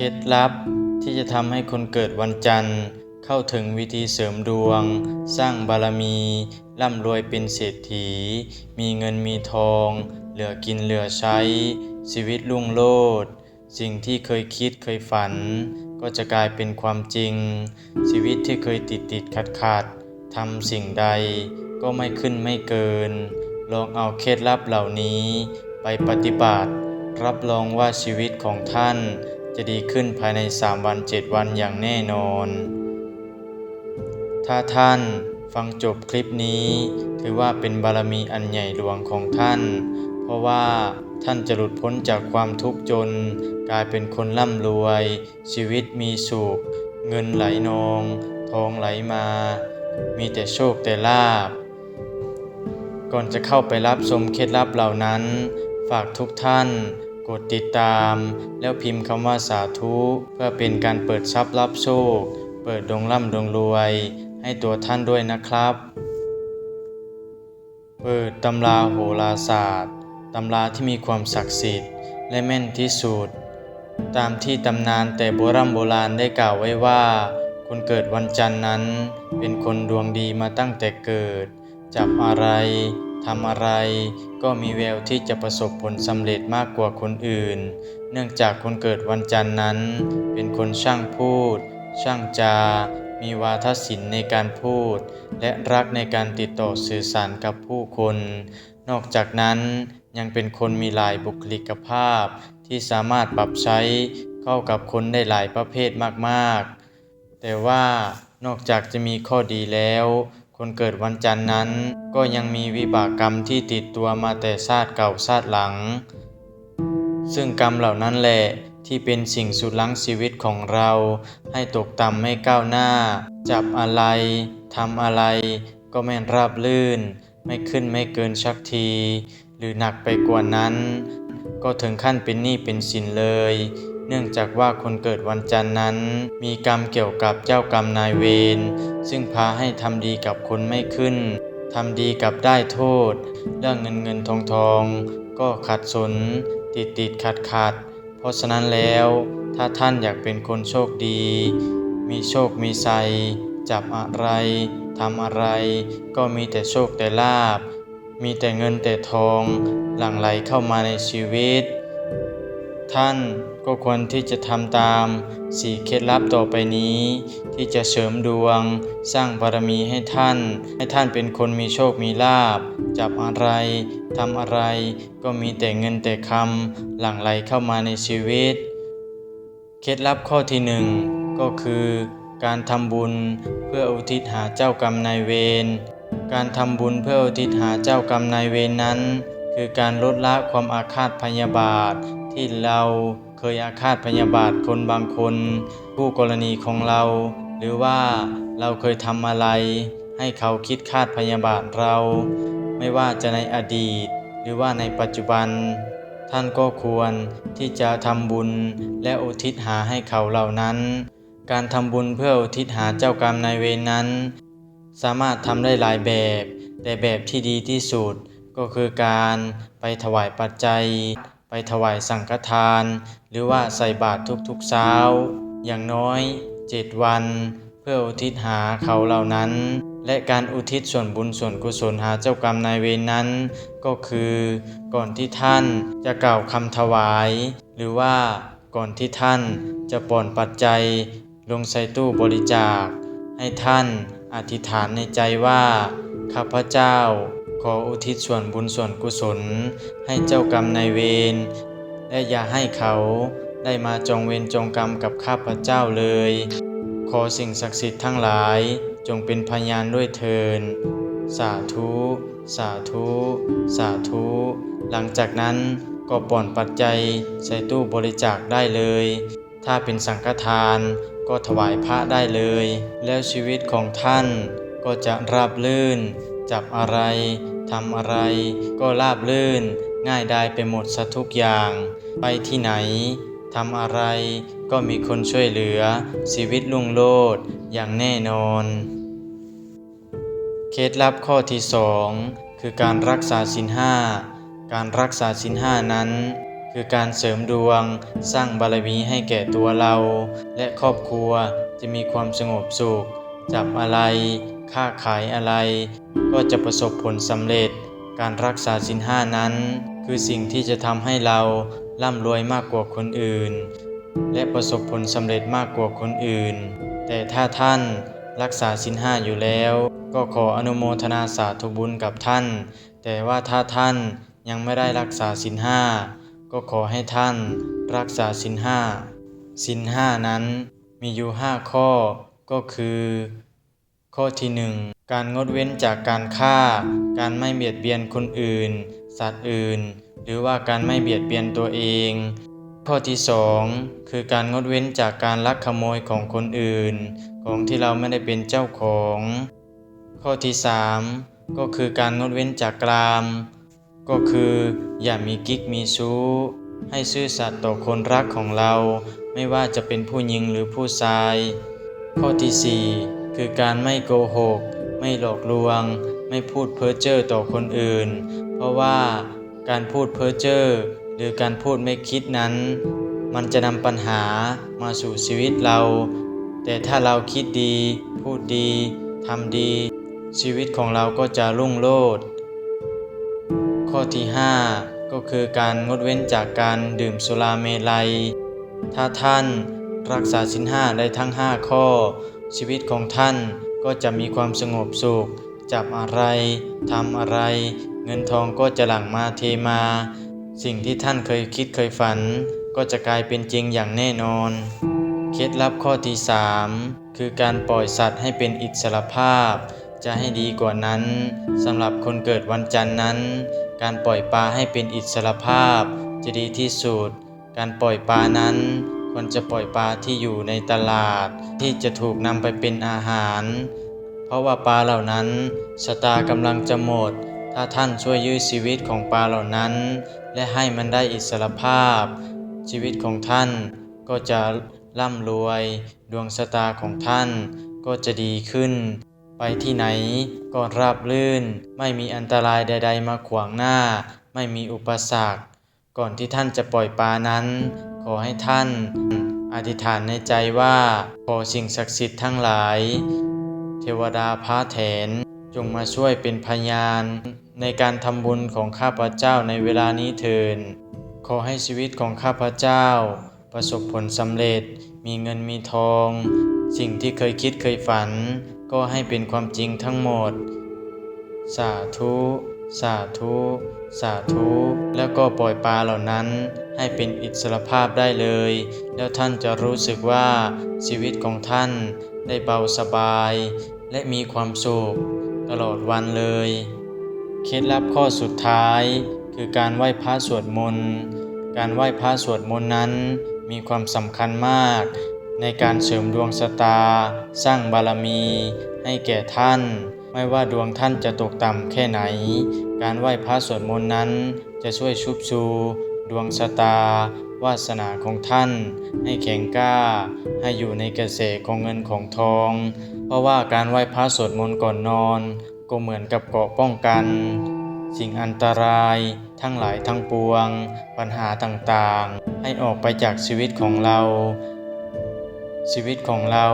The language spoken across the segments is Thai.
ล็ดลับที่จะทำให้คนเกิดวันจันทร์ เข้าถึงวิธีเสริมดวง สร้างบารมี ร่ำรวยเป็นเศรษฐี มีเงินมีทอง เหลือกินเหลือใช้ ชีวิตรุ่งโรจน์สิ่งที่เคยคิดเคยฝัน ก็จะกลายเป็นความจริง ชีวิตที่เคยติดติดขัดขัดทำสิ่งใดก็ไม่ขึ้นไม่เกิน ลองเอาเคล็ดลับเหล่านี้ไปปฏิบัติ รับรองว่าชีวิตของท่าน จะดีขึ้นภายใน 3 วัน 7 วันอย่างแน่นอน ถ้าท่านฟังจบคลิปนี้ ถือว่าเป็นบารมีอันใหญ่หลวงของท่าน เพราะว่าท่านจะหลุดพ้นจากความทุกข์จน กลายเป็นคนร่ำรวย ชีวิตมีสุข เงินไหลนอง ทองไหลมา มีแต่โชคแต่ลาบ ก่อนจะเข้าไปรับชมเคล็ดลับเหล่านั้น ฝากทุกท่าน ดติดตาม แล้วพิมพ์คำว่าสาธุ เพื่อเป็นการเปิดทรัพย์รับโชค เปิดดวงร่ำดวงรวย ให้ตัวท่านด้วยนะครับ เปิดตำราโหราศาสตร์ตำราที่มีความศักดิ์สิทธิ์ และแม่นที่สุด ตามที่ตำนานแต่โบรโบราณได้กล่าวไว้ว่า คนเกิดวันจันทร์นั้น เป็นคนดวงดีมาตั้งแต่เกิด จับอะไร ทำอะไรก็มีแววที่จะประสบผลสำเร็จมากกว่าคนอื่น เนื่องจากคนเกิดวันจันทร์นั้น เป็นคนช่างพูด ช่างจา มีวาทศิลป์ในการพูด และรักในการติดต่อสื่อสารกับผู้คน นอกจากนั้นยังเป็นคนมีหลายบุคลิกภาพ ที่สามารถปรับใช้เข้ากับคนได้หลายประเภทมากๆ แต่ว่านอกจากจะมีข้อดีแล้ว คนเกิดวันจันทร์นั้น ก็ยังมีวิบากกรรมที่ติดตัวมาแต่ชาติเก่าชาติหลัง ซึ่งกรรมเหล่านั้นแหละที่เป็นสิ่งสุดลังชีวิตของเราให้ตกต่ำไม่ก้าวหน้า จับอะไรทำอะไร ก็ไม่ราบลื่น ไม่ขึ้นไม่เกินชักที หรือหนักไปกว่านั้น ก็ถึงขั้นเป็นหนี้เป็นสินเลย เนื่องจากว่าคนเกิดวันจันทร์นั้น มีกรรมเกี่ยวกับเจ้ากรรมนายเวรซึ่งพาให้ทำดีกับคนไม่ขึ้นทำดีกับได้โทษ เรื่องเงินเงินทองทอง ก็ขัดสน ติดติดขัดขัด เพราะฉะนั้นแล้วถ้าท่านอยากเป็นคนโชคดี มีโชคมีชัยจับอะไรทำอะไร ก็มีแต่โชคแต่ลาบ มีแต่เงินแต่ทอง หลั่งไหลเข้ามาในชีวิต ท่าน ก็ควรที่จะทำตามสี่เคล็ดลับต่อไปนี้ ที่จะเสริมดวง สร้างบารมีให้ท่าน ให้ท่านเป็นคนมีโชคมีลาบ จับอะไรทำอะไร ก็มีแต่เงินแต่คำหลั่งไหลเข้ามาในชีวิต เคล็ดลับข้อที่หนึ่งก็คือการทำบุญเพื่ออุทิศหาเจ้ากรรมนายเวร การทำบุญเพื่ออุทิศหาเจ้ากรรมนายเวรนั้น คือการลดละความอาฆาตพยาบาทที่เรา เคยอาฆาตพยาบาทคนบางคนผู้กรณีของเรา หรือว่าเราเคยทำอะไร ให้เขาคิดคาดพยาบาทเรา ไม่ว่าจะในอดีต หรือว่าในปัจจุบัน ท่านก็ควรที่จะทำบุญและอุทิศหาให้เขาเหล่านั้น การทำบุญเพื่ออุทิศหาเจ้ากรรมนายเวรนั้น สามารถทำได้หลายแบบ แต่แบบที่ดีที่สุดก็คือการไปถวายปัจจัย ไปถวายสังฆทาน หรือว่าใส่บาตรทุกๆเช้า อย่างน้อย7วัน เพื่ออุทิศหาเขาเหล่านั้น และการอุทิศส่วนบุญส่วนกุศลหาเจ้ากรรมนายเวรนั้น ก็คือก่อนที่ท่านจะกล่าวคำถวาย หรือว่าก่อนที่ท่านจะปอนปัจจัย ลงใส่ตู้บริจาค ให้ท่านอธิษฐานในใจว่าข้าพเจ้า ขออุทิศส่วนบุญส่วนกุศล ให้เจ้ากรรมนายเวรและอย่าให้เขาได้มาจองเวรจองกรรมกับข้าพเจ้าเลย ขอสิ่งศักดิ์สิทธิ์ทั้งหลายจงเป็นพยานด้วยเทิน สาธุ สาธุ สาธุ หลังจากนั้นก็ป่อนปัจจัยใส่ตู้บริจาคได้เลย ถ้าเป็นสังฆทานก็ถวายพระได้เลย แล้วชีวิตของท่านก็จะราบลื่น จับอะไร ทำอะไรก็ราบลื่น ง่ายได้ไปหมดสัทุกอย่าง ไปที่ไหนทำอะไรก็มีคนช่วยเหลือชีวิตลุ่งโลดอย่างแน่นอน เคล็ดลับข้อที่สองคือการรักษาศีลห้าการรักษาศีลห้านั้น คือการเสริมดวงสร้างบารมีให้แก่ตัวเรา และครอบครัวจะมีความสงบสุข จับอะไร ค้าขายอะไร ก็จะประสบผลสำเร็จ การรักษาสินห้านั้น คือสิ่งที่จะทำให้เราร่ำรวยมากกว่าคนอื่น และประสบผลสำเร็จมากกว่าคนอื่น แต่ถ้าท่านรักษาสินห้าอยู่แล้ว ก็ขออนุโมทนาสาธุบุญกับท่าน แต่ว่าถ้าท่านยังไม่ได้รักษาสินห้าก็ขอให้ท่านรักษาสินห้าสินห้านั้นมีอยู่ห้าข้อก็คือ ข้อที่หนึ่งการงดเว้นจากการฆ่า การไม่เบียดเบียนคนอื่น สัตว์อื่น หรือว่าการไม่เบียดเบียนตัวเอง ข้อที่สองคือการงดเว้นจากการลักขโมยของคนอื่น ของที่เราไม่ได้เป็นเจ้าของ ข้อที่สามก็คือการงดเว้นจากกราม ก็คืออย่ามีกิ๊กมีชู้ ให้ซื่อสัตย์ต่อคนรักของเรา ไม่ว่าจะเป็นผู้หญิงหรือผู้ชาย ข้อที่สี่ คือการไม่โกหก ไม่หลอกลวง ไม่พูดเพ้อเจ้อต่อคนอื่น เพราะว่าการพูดเพ้อเจ้อหรือการพูดไม่คิดนั้น มันจะนำปัญหามาสู่ชีวิตเรา แต่ถ้าเราคิดดี พูดดีทำดี ชีวิตของเราก็จะรุ่งโรจน์ข้อที่ 5 ก็คือการงดเว้นจากการดื่มสุราเมลัย ถ้าท่านรักษาสินห้าได้ทั้ง 5 ข้อ ชีวิตของท่านก็จะมีความสงบสุข จับอะไรทำอะไร เงินทองก็จะหลั่งมาเทมา สิ่งที่ท่านเคยคิดเคยฝัน ก็จะกลายเป็นจริงอย่างแน่นอน เคล็ดลับข้อที่ 3 คือการปล่อยสัตว์ให้เป็นอิสรภาพ จะให้ดีกว่านั้นสำหรับคนเกิดวันจันทร์นั้น การปล่อยปลาให้เป็นอิสรภาพ จะดีที่สุด การปล่อยปลานั้น ควรจะปล่อยปลาที่อยู่ในตลาด ที่จะถูกนำไปเป็นอาหาร เพราะว่าปลาเหล่านั้นชะตากำลังจะหมด ถ้าท่านช่วยยื้อชีวิตของปลาเหล่านั้น และให้มันได้อิสรภาพ ชีวิตของท่านก็จะร่ำรวย ดวงชะตาของท่านก็จะดีขึ้น ไปที่ไหนก็ราบรื่น ไม่มีอันตรายใด ๆ มาขวางหน้า ไม่มีอุปสรรค ก่อนที่ท่านจะปล่อยปลานั้น ขอให้ท่านอธิษฐานในใจว่า ขอสิ่งศักดิ์สิทธิ์ทั้งหลาย เทวดาพระแถน จงมาช่วยเป็นพยาน ในการทำบุญของข้าพเจ้าในเวลานี้เถินขอให้ชีวิตของข้าพเจ้า ประสบผลสำเร็จ มีเงินมีทอง สิ่งที่เคยคิดเคยฝัน ก็ให้เป็นความจริงทั้งหมด สาธุ สาธุ สาธุ แล้วก็ปล่อยปลาเหล่านั้นให้เป็นอิสรภาพได้เลย แล้วท่านจะรู้สึกว่าชีวิตของท่านได้เบาสบาย และมีความสุขตลอดวันเลย เคล็ดลับข้อสุดท้าย คือการไหว้พระสวดมนต์ การไหว้พระสวดมนต์นั้นมีความสำคัญมาก ในการเสริมดวงชะตา สร้างบารมีให้แก่ท่าน ไม่ว่าดวงท่านจะตกต่ำแค่ไหน การไหว้พระสวดมนต์นั้น จะช่วยชุบชู ดวงชะตา วาสนาของท่าน ให้แข็งกล้า ให้อยู่ในกระแสของเงินของทอง เพราะว่าการไหว้พระสวดมนต์ก่อนนอน ก็เหมือนกับเกราะป้องกัน สิ่งอันตรายทั้งหลายทั้งปวง ปัญหาต่างๆ ให้ออกไปจากชีวิตของเรา ชีวิตของเรา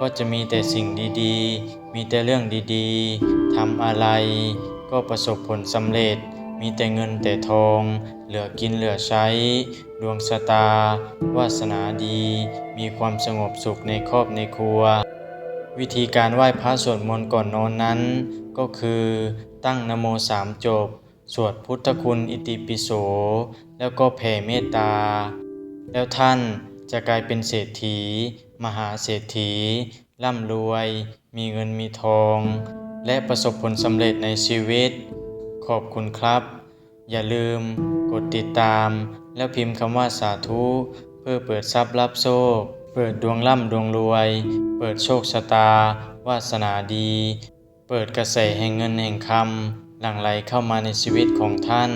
ก็จะมีแต่สิ่งดีๆ มีแต่เรื่องดีๆทำอะไร ก็ประสบผลสำเร็จ มีแต่เงินแต่ทอง เหลือกินเหลือใช้ ดวงชะตา วาสนาดี มีความสงบสุขในครอบในครัว วิธีการไหว้พระสวดมนต์ก่อนนอนนั้น ก็คือตั้งนโมสามจบ สวดพุทธคุณอิติปิโส แล้วก็แผ่เมตตา แล้วท่านจะกลายเป็นเศรษฐี มหาเศรษฐี ร่ำรวย มีเงินมีทอง และประสบผลสำเร็จในชีวิต ขอบคุณครับ อย่าลืมกดติดตาม แล้วพิมพ์คำว่าสาธุ เพื่อเปิดทรัพย์รับโชค เปิดดวงร่ำดวงรวย เปิดโชคชะตา วาสนาดี เปิดกระแสแห่งเงินแห่งคำหลั่งไหลเข้ามาในชีวิตของท่าน